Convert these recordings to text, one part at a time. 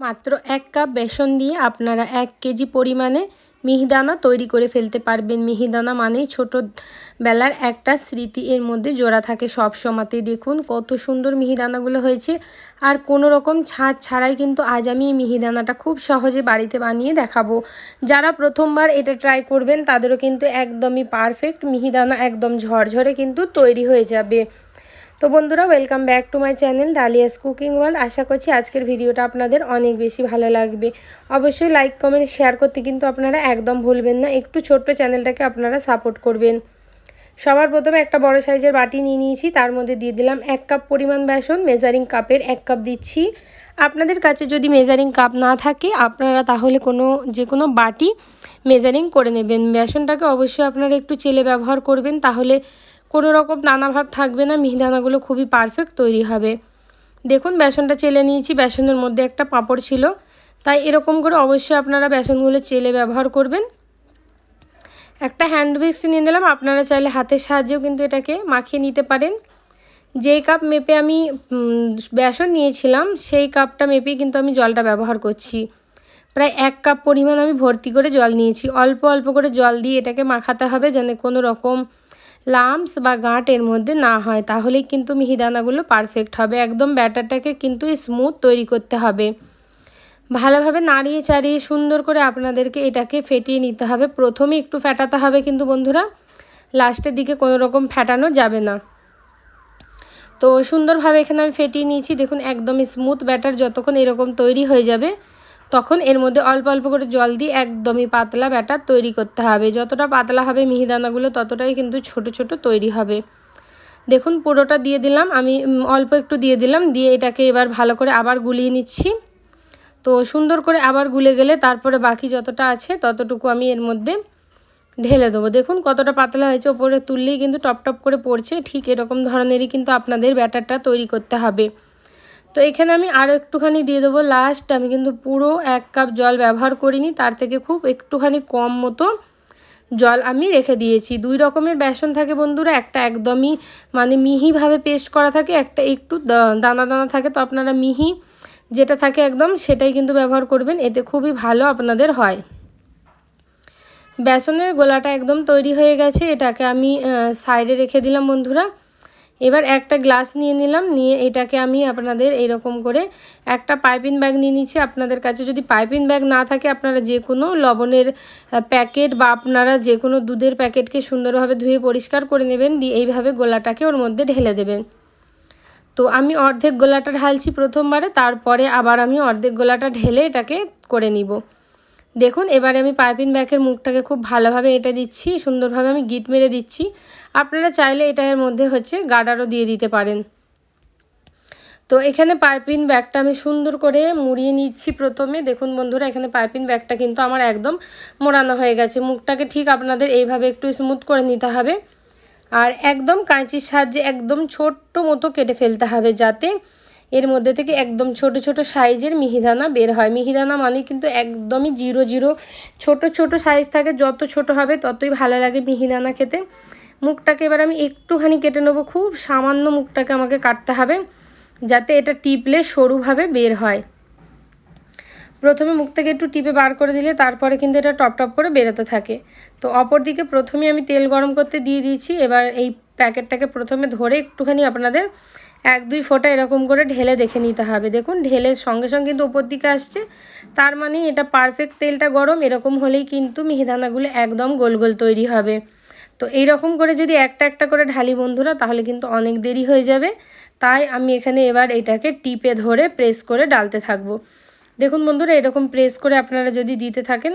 মাত্র এক কাপ বেসন দিয়ে আপনারা এক কেজি পরিমাণে মিহিদানা তৈরি করে ফেলতে পারবেন। মিহিদানা মানেই ছোটোবেলার একটা স্মৃতি। এর মধ্যে জোড়া থাকে সব সময়তেই। দেখুন কত সুন্দর মিহিদানাগুলো হয়েছে। আর কোনো রকম ছাদ ছাড়াই কিন্তু আজ আমি এই মিহিদানাটা খুব সহজে বাড়িতে বানিয়ে দেখাবো। যারা প্রথমবার এটা ট্রাই করবেন, তাদেরও কিন্তু একদমই পারফেক্ট মিহিদানা, একদম ঝরঝরে কিন্তু তৈরি হয়ে যাবে। তো বন্ধুরা welcome back to my channel Dalia's cooking world আশা করছি আজকের ভিডিওটা আপনাদের অনেক বেশি ভালো লাগবে। অবশ্যই লাইক কমেন্ট শেয়ার করতে কিন্তু আপনারা একদম ভুলবেন না। একটু ছোট্ট চ্যানেলটাকে আপনারা সাপোর্ট করবেন। সবার প্রথমে একটা বড় সাইজের বাটি নিয়ে নিয়েছি। তার মধ্যে দিয়ে দিলাম এক কাপ পরিমাণ বেসন মেজারিং কাপের এক কাপ দিচ্ছি। আপনাদের কাছে যদি মেজারিং কাপ না থাকে, আপনারা তাহলে কোনো, যে কোনো বাটি মেজারিং করে নেবেন। বেসনটাকে অবশ্যই আপনারা একটু চেলে ব্যবহার করবেন। তাহলে কোনো রকম দানাভাব থাকবে না, মিহিদানাগুলো খুবই পারফেক্ট তৈরি হবে। দেখুন, বেসনটা চেলে নিয়েছি, বেসনের মধ্যে একটা পাঁপড় ছিল। তাই এরকম করে অবশ্যই আপনারা বেসনগুলো চেলে ব্যবহার করবেন। একটা হ্যান্ড উইক্স নিয়ে নিলাম, আপনারা চাইলে হাতের সাহায্যেও কিন্তু এটাকে মাখিয়ে নিতে পারেন। যেই কাপ মেপে আমি বেসন নিয়েছিলাম, সেই কাপটা মেপেই কিন্তু আমি জলটা ব্যবহার করছি। প্রায় এক কাপ পরিমাণ আমি ভর্তি করে জল নিয়েছি। অল্প অল্প করে জল দিয়ে এটাকে মাখাতে হবে, যেন কোনো রকম লামস বা গাঁট এর মধ্যে না হয়, তাহলেই কিন্তু মিহিদানাগুলো পারফেক্ট হবে। একদম ব্যাটারটাকে কিন্তু স্মুথ তৈরি করতে হবে। ভালোভাবে নাড়িয়ে চাড়িয়ে সুন্দর করে আপনাদেরকে এটাকে ফেটিয়ে নিতে হবে। প্রথমে একটু ফেটাতে হবে কিন্তু বন্ধুরা, লাস্টের দিকে কোনো রকম ফেটানো যাবে না। তো সুন্দরভাবে এখানে আমি ফেটিয়ে নিয়েছি। দেখুন একদম স্মুথ ব্যাটার যতক্ষণ এরকম তৈরি হয়ে যাবে তখন এর মধ্যে অল্প অল্প করে জল দিয়ে একদমই পাতলা ব্যাটার তৈরি করতে হবে। যতটা পাতলা হবে মিহিদানাগুলো, ততটাই কিন্তু ছোট ছোট তৈরি হবে। দেখুন, পুরোটা দিয়ে দিলাম। আমি অল্প একটু দিয়ে দিলাম। দিয়ে এটাকে এবার ভালো করে আবার গুলিয়ে নিচ্ছি। তো সুন্দর করে আবার গুলে গেলে তারপরে বাকি যতটা আছে ততটুকু আমি এর মধ্যে ঢেলে দেবো। দেখুন, কতটা পাতলা হয়েছে। ওপরে তুললেই কিন্তু টপ টপ করে পড়ছে। ঠিক এরকম ধরনেরই কিন্তু আপনাদের ব্যাটারটা তৈরি করতে হবে। তো এখানে আমি আরও একটুখানি দিয়ে দেবো। লাস্ট আমি কিন্তু পুরো এক কাপ জল ব্যবহার করিনি, তার থেকে খুব একটুখানি কম মতো জল আমি রেখে দিয়েছি। দুই রকমের বেসন থাকে বন্ধুরা, একটা একদমই মানে মিহিভাবে পেস্ট করা থাকে, একটা একটু দানা দানা থাকে। তো আপনারা মিহি যেটা থাকে একদম সেটাই কিন্তু ব্যবহার করবেন, এতে খুবই ভালো আপনাদের হয়। বেসনের গোলাটা একদম তৈরি হয়ে গেছে, এটাকে আমি সাইডে রেখে দিলাম বন্ধুরা। এবার একটা গ্লাস নিয়ে নিলাম, নিয়ে এটাকে আমি আপনাদের এরকম করে একটা পাইপিং ব্যাগ নিয়ে নিচ্ছি। আপনাদের কাছে যদি পাইপিং ব্যাগ না থাকে, আপনারা যে কোনো লবণের প্যাকেট বা আপনারা যে কোনো দুধের প্যাকেটকে সুন্দরভাবে ধুয়ে পরিষ্কার করে নেবেন, দিয়ে এইভাবে গোলাটাকে ওর মধ্যে ঢেলে দেবেন। তো আমি অর্ধেক গোলাটা ঢালছি প্রথমবারে, তারপরে আবার আমি অর্ধেক গোলাটা ঢেলে এটাকে করে নিব। দেখুন, এবারে আমি পাইপিং ব্যাগের মুখটাকে খুব ভালোভাবে এটা দিচ্ছি, সুন্দরভাবে আমি গিট মেরে দিচ্ছি। আপনারা চাইলে এটা এর মধ্যে হচ্ছে গার্ডারও দিয়ে দিতে পারেন। তো এখানে পাইপিং ব্যাগটা আমি সুন্দর করে মুড়িয়ে নিচ্ছি প্রথমে। দেখুন বন্ধুরা, এখানে পাইপিং ব্যাগটা কিন্তু আমার একদম মোড়ানো হয়ে গেছে। মুখটাকে ঠিক আপনাদের এইভাবে একটু স্মুথ করে নিতে হবে। আর একদম কাঁচির সাহায্যে একদম ছোট্ট মতো কেটে ফেলতে হবে যাতে এর মধ্যে থেকে একদম ছোট ছোট সাইজের মিহিদানা বের হয়। মিহিদানা মানে কিন্তু একদমই জিরো জিরো। ছোট ছোট সাইজ থাকে, যত ছোট হবে ততই ভালো লাগে মিহিদানা খেতে। মুখটাকে এবার আমি একটুখানি কেটে নেব। খুব সামান্য মুখটাকে আমাকে কাটতে হবে যাতে এটা টিপলে সরুভাবে বের হয়। প্রথমে মুখ থেকে একটু টিপে বার করে দিলে তারপরে কিন্তু এটা টপ টপ করে বেরোতে থাকে। তো অপর দিকে প্রথমে আমি তেল গরম করতে দিয়ে দিয়েছি। এবার এই প্যাকেটটাকে প্রথমে ধরে একটুখানি আপনাদের এক দুই ফোঁটা এরকম করে ঢেলে দেখে নিতে হবে। দেখুন, ঢেলে সঙ্গে সঙ্গে কিন্তু ওপর দিকে আসছে। তার মানে এটা পারফেক্ট তেলটা গরম, এরকম হলেই কিন্তু মিহিদানাগুলো একদম গোল গোল তৈরি হবে। তো এই রকম করে যদি একটা একটা করে ঢালি বন্ধুরা, তাহলে কিন্তু অনেক দেরি হয়ে যাবে। তাই আমি এখানে এবার এটাকে টিপে ধরে প্রেস করে ডালতে থাকব। দেখুন বন্ধুরা, এরকম প্রেস করে আপনারা যদি দিতে থাকেন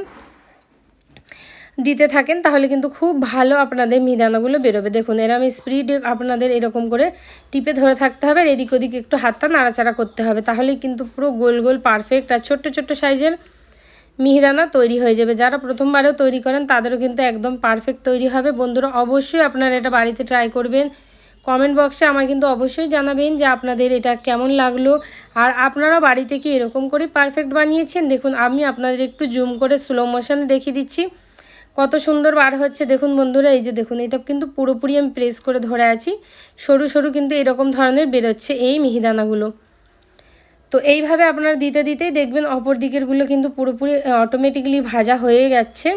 দিতে থাকেন, তাহলে কিন্তু খুব ভালো আপনাদের মিহিদানাগুলো বেরোবে। দেখুন এরম স্পিড আপনাদের এরকম করে টিপে ধরে থাকতে হবে, আর এদিক ওদিক একটু হাতটা নাড়াচাড়া করতে হবে, তাহলেই কিন্তু পুরো গোল গোল পারফেক্ট আর ছোট্ট ছোট্ট সাইজের মিহিদানা তৈরি হয়ে যাবে। যারা প্রথমবারেও তৈরি করেন, তাদেরও কিন্তু একদম পারফেক্ট তৈরি হবে। বন্ধুরা, অবশ্যই আপনারা এটা বাড়িতে ট্রাই করবেন। কমেন্ট বক্সে আমায় কিন্তু অবশ্যই জানাবেন যে আপনাদের এটা কেমন লাগল, আর আপনারা বাড়িতে কি এরকম করে পারফেক্ট বানিয়েছেন? দেখুন, আমি আপনাদের একটু জুম করে স্লো মোশনে দেখিয়ে দিচ্ছি। কত সুন্দর বার হচ্ছে। দেখুন বন্ধুরা, এই যে দেখুন, এটা কিন্তু পুরোপুরি আমি প্রেস করে ধরে আছি। সরু সরু কিন্তু এরকম ধরনের বেরোচ্ছে এই মিহিদানাগুলো। তো এইভাবে আপনারা দিতে দিতেই দেখবেন অপর দিকেরগুলো কিন্তু পুরোপুরি অটোমেটিক্যালি ভাজা হয়ে যাচ্ছে।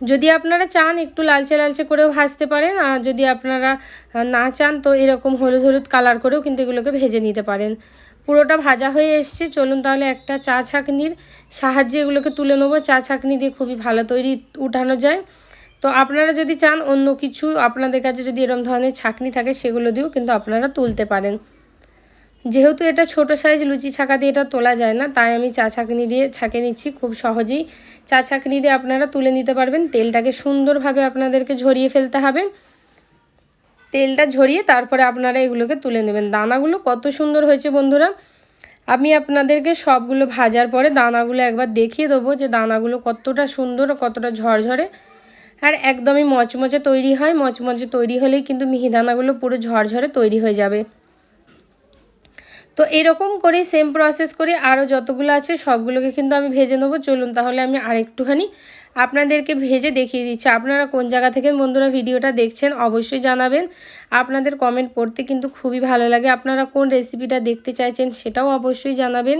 যদি আপনারা চান একটু লালচে লালচে করেও ভাজতে পারেন, আর যদি আপনারা না চান তো এরকম হলুদ হলুদ কালার করেও কিন্তু এগুলোকে ভেজে নিতে পারেন। পুরোটা ভাজা হয়ে এসছে। চলুন তাহলে একটা চা ছাঁকনির সাহায্যে এগুলোকে তুলে নেব। চা ছাঁকনি দিয়ে খুবই ভালো তৈরি উঠানো যায়। তো আপনারা যদি চান অন্য কিছু, আপনাদের কাছে যদি এরকম ধরনের ছাঁকনি থাকে সেগুলো দিয়েও কিন্তু আপনারা তুলতে পারেন। যেহেতু এটা ছোট সাইজ লুচি ছাঁকা দিয়ে এটা তোলা যায় না, তাই আমি চা ছাঁকনি দিয়ে ছাঁকে নিচ্ছি খুব সহজেই। চা ছাঁকনি দিয়ে আপনারা তুলে নিতে পারবেন। তেলটাকে সুন্দরভাবে আপনাদেরকে ঝরিয়ে ফেলতে হবে। তেলটা ঝরিয়ে তারপরে আপনারা এগুলোকে তুলে নেবেন। দানাগুলো কত সুন্দর হয়েছে বন্ধুরা। আমি আপনাদেরকে সবগুলো ভাজার পরে দানাগুলো একবার দেখিয়ে দেবো যে দানাগুলো কতটা সুন্দর কতটা ঝরঝরে। আর একদমই মচমচে তৈরি হয়। মচমচে তৈরি হলেই কিন্তু মিহিদানাগুলো পুরো ঝরঝরে তৈরি হয়ে যাবে। তো এরকম করে সেম প্রসেস করে আরও যতগুলো আছে সবগুলোকে কিন্তু আমি ভেজে নেব। চলুন তাহলে আমি আরেকটুখানি আপনাদেরকে ভেজে দেখিয়ে দিচ্ছি। আপনারা কোন জায়গা থেকে বন্ধুরা ভিডিওটা দেখছেন অবশ্যই জানাবেন। আপনাদের কমেন্ট পড়তে কিন্তু খুবই ভালো লাগে। আপনারা কোন রেসিপিটা দেখতে চাইছেন সেটাও অবশ্যই জানাবেন।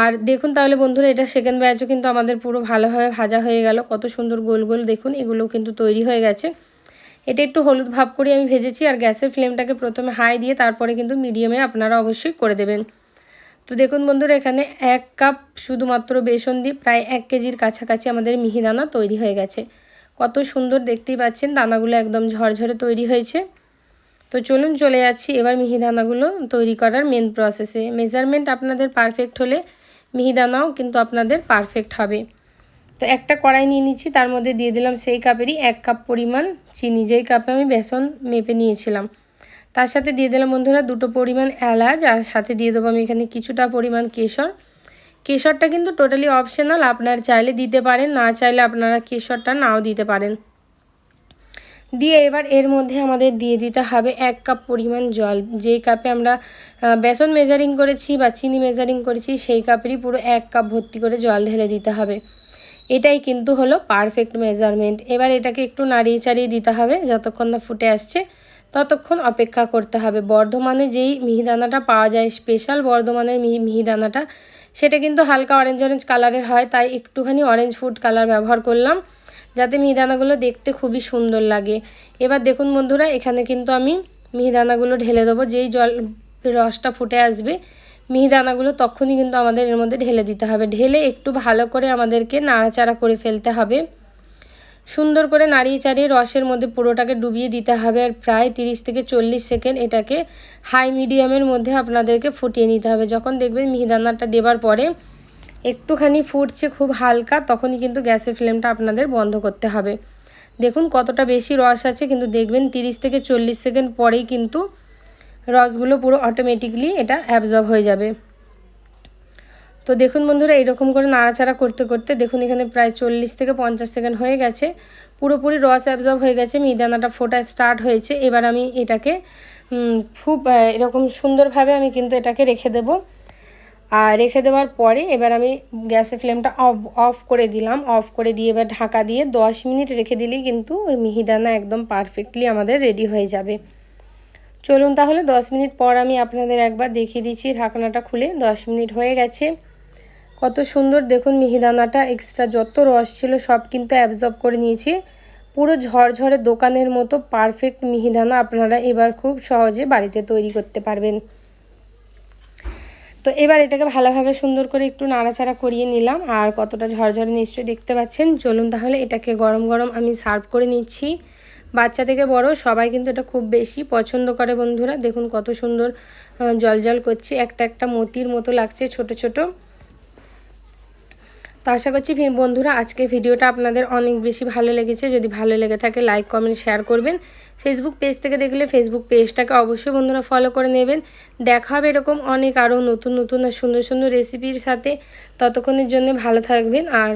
আর দেখুন তাহলে বন্ধুরা, এটা সেকেন্ড ব্যাচও কিন্তু আমাদের পুরো ভালোভাবে ভাজা হয়ে গেল। কত সুন্দর গোল গোল দেখুন, এগুলোও কিন্তু তৈরি হয়ে গেছে। এটা একটু হলুদ ভাব করে আমি ভেজেছি আর গ্যাসের ফ্লেমটাকে প্রথমে হাই দিয়ে তারপরে কিন্তু মিডিয়ামে আপনারা অবশ্যই করে দেবেন। তো দেখুন বন্ধুরা, এখানে এক কাপ শুধুমাত্র বেসন দিয়ে প্রায় এক কেজির কাছাকাছি আমাদের মিহিদানা তৈরি হয়ে গেছে। কত সুন্দর দেখতেই পাচ্ছেন, দানাগুলো একদম ঝরঝরে তৈরি হয়েছে। তো চলুন চলে যাচ্ছি, এবার মিহিদানাগুলো তৈরি করার মেন প্রসেসে মেজারমেন্ট আপনাদের পারফেক্ট হলে মিহিদানাও কিন্তু আপনাদের পারফেক্ট হবে। তো একটা কড়াই নিয়ে নিচ্ছি, তার মধ্যে দিয়ে দিলাম সেই কাপেরই এক কাপ পরিমাণ চিনি। যেই কাপে আমি বেসন মেপে নিয়েছিলাম। তার সাথে দিয়ে দিলাম বন্ধুরা দুটো পরিমাণ এলাচ, আর সাথে দিয়ে দেবো আমি এখানে কিছুটা পরিমাণ কেশর। কেশরটা কিন্তু টোটালি অপশনাল আপনার চাইলে দিতে পারেন, না চাইলে আপনারা কেশরটা নাও দিতে পারেন। দিয়ে এবার এর মধ্যে আমাদের দিয়ে দিতে হবে এক কাপ পরিমাণ জল। যেই কাপে আমরা বেসন মেজারিং করেছি বা চিনি মেজারিং করেছি, সেই কাপেরই পুরো এক কাপ ভর্তি করে জল ঢেলে দিতে হবে। এটাই কিন্তু হলো পারফেক্ট মেজারমেন্ট এবার এটাকে একটু নাড়িয়ে চাড়িয়ে দিতে হবে, যতক্ষণ না ফুটে আসছে। ততক্ষণ অপেক্ষা করতে হবে। বর্ধমানে যেই মিহিদানাটা পাওয়া যায় স্পেশাল বর্ধমানের মিহি, মিহিদানাটা, সেটা কিন্তু হালকা অরেঞ্জ অরেঞ্জ কালারের হয়, তাই একটুখানি অরেঞ্জ ফুড কালার ব্যবহার করলাম, যাতে মিহিদানাগুলো দেখতে খুবই সুন্দর লাগে। এবার দেখুন বন্ধুরা, এখানে কিন্তু আমি মিহিদানাগুলো ঢেলে দেবো, যেই জল রসটা ফুটে আসবে, মিহিদানাগুলো তখনই কিন্তু আমাদের এর মধ্যে ঢেলে দিতে হবে। ঢেলে একটু ভালো করে আমাদেরকে নাড়াচাড়া করে ফেলতে হবে। সুন্দর করে নাড়িয়ে চাড়িয়ে রসের মধ্যে পুরোটাকে ডুবিয়ে দিতে হবে আর প্রায় তিরিশ থেকে চল্লিশ সেকেন্ড এটাকে হাই মিডিয়ামের মধ্যে আপনাদেরকে ফুটিয়ে নিতে হবে। যখন দেখবেন মিহিদানাটা দেবার পরে একটুখানি ফুটছে খুব হালকা, তখনই কিন্তু গ্যাসের ফ্লেমটা আপনাদের বন্ধ করতে হবে। দেখুন কতটা বেশি রস আছে, কিন্তু দেখবেন তিরিশ থেকে চল্লিশ সেকেন্ড পরেই কিন্তু রসগুলো পুরো অটোমেটিকলি এটা অ্যাবজর্ব হয়ে যাবে। তো দেখুন বন্ধুরা, এরকম করে নাড়াচাড়া করতে করতে দেখুন এখানে প্রায় চল্লিশ থেকে পঞ্চাশ সেকেন্ড হয়ে গেছে। পুরোপুরি রস অ্যাবজর্ব হয়ে গেছে মিহিদানাটা ফোটা স্টার্ট হয়েছে। এবার আমি এটাকে খুব এরকম সুন্দরভাবে আমি কিন্তু এটাকে রেখে দেব। আর রেখে দেওয়ার পরে এবার আমি গ্যাসের ফ্লেমটা অফ অফ করে দিলাম। অফ করে দিয়ে এবার ঢাকা দিয়ে দশ মিনিট রেখে দিলেই কিন্তু মিহিদানা একদম পারফেক্টলি আমাদের রেডি হয়ে যাবে। চলুন তাহলে দশ মিনিট পর আমি আপনাদের একবার দেখিয়ে দিচ্ছি ঢাকনাটা খুলে। দশ মিনিট হয়ে গেছে। কত সুন্দর দেখুন মিহিদানাটা এক্সট্রা যত রস ছিল সব কিন্তু অ্যাবজর্ব করে নিয়েছি। পুরো ঝরঝরে দোকানের মতো পারফেক্ট মিহিদানা আপনারা এবার খুব সহজে বাড়িতে তৈরি করতে পারবেন। তো এবার এটাকে ভালোভাবে সুন্দর করে একটু নাড়াচাড়া করিয়ে নিলাম, আর কতটা ঝরঝরে নিশ্চয়ই দেখতে পাচ্ছেন। চলুন তাহলে এটাকে গরম গরম আমি সার্ভ করে নিচ্ছি। বাচ্চা থেকে বড়, সবাই কিন্তু এটা খুব বেশি পছন্দ করে বন্ধুরা। দেখুন কত সুন্দর জল জল করছে। একটা একটা মতির মতো লাগছে, ছোট ছোট। তো আশা করছি বন্ধুরা, আজকের ভিডিওটা আপনাদের অনেক বেশি ভালো লেগেছে। যদি ভালো লেগে থাকে লাইক কমেন্ট শেয়ার করবেন। ফেসবুক পেজ থেকে দেখলে ফেসবুক পেজটাকে অবশ্যই বন্ধুরা ফলো করে নেবেন। দেখা হবে এরকম অনেক আরও নতুন নতুন আর সুন্দর সুন্দর রেসিপির সাথে। ততক্ষণের জন্য ভালো থাকবেন আর